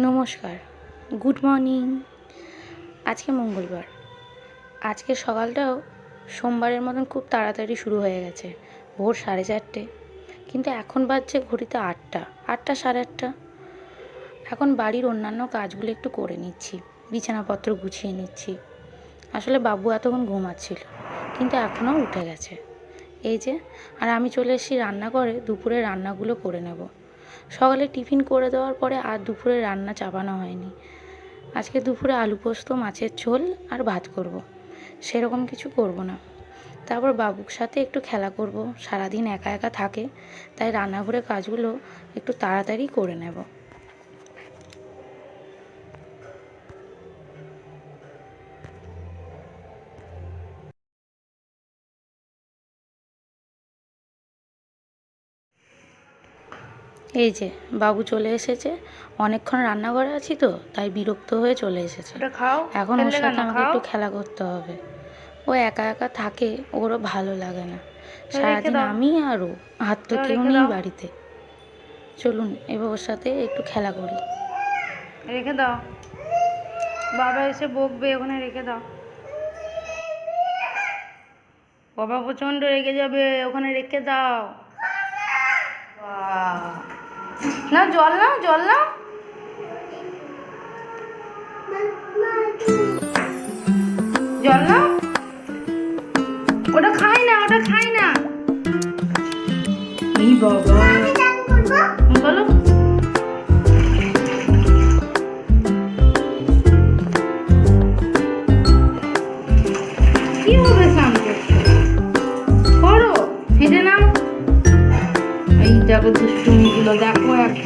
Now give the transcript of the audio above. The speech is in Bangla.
নমস্কার। Good morning. আজকে মঙ্গলবার। আজকে সকালটাও সোমবারের মতন খুব তাড়াতাড়ি শুরু হয়ে গেছে। ভোর সাড়ে চারটে। কিন্তু এখন বাজছে ঘড়িতে আটটা। আটটা সাড়ে আটটা। এখন বাড়ির অন্যান্য কাজগুলো একটু করে নিচ্ছি। বিছানাপত্র গুছিয়ে নিচ্ছি। আসলে বাবু এতক্ষণ ঘুমাচ্ছিল, কিন্তু এখনও উঠে গেছে। এই যে, আর আমি চলে এসেছি রান্নাঘরে। দুপুরে রান্নাগুলো করে নেব। সকালে টিফিন করে দেওয়ার পরে আর দুপুরে রান্না চাপানো হয়নি। আজকে দুপুরে আলু পোস্ত, মাছের ঝোল আর ভাত করব। সেরকম কিছু করব না। তারপর বাবুর সাথে একটু খেলা করব। সারাদিন একা একা থাকে, তাই রান্নাঘরের কাজগুলো একটু তাড়াতাড়ি করে নেব। এই যে বাবু চলে এসেছে। অনেকক্ষণ রান্নাঘরে আছি তো তাই বিরক্ত হয়ে চলে এসেছে। এখন ওর সাথে আমাকে একটু খেলা করতে হবে। ও একা একা থাকে ওরও ভালো লাগে না। সারাদিন আমি আর ও হাত তো কেউ নেই বাড়িতে। চলুন এবার ওর সাথে একটু খেলা করি। রেখে দাও। বাবা এসে বকবে ওখানে রেখে দাও। বাবা প্রচণ্ড রেগে যাবে ওখানে রেখে দাও। বাহ। না জল না জল না জল না ওটা খাই না ওটা খাই না। এই বাবা। বলো। কি হবে স্নান করতে করো হেঁটে নাও। এই দেখো দুষ্টুমিগুলো দেখো একবার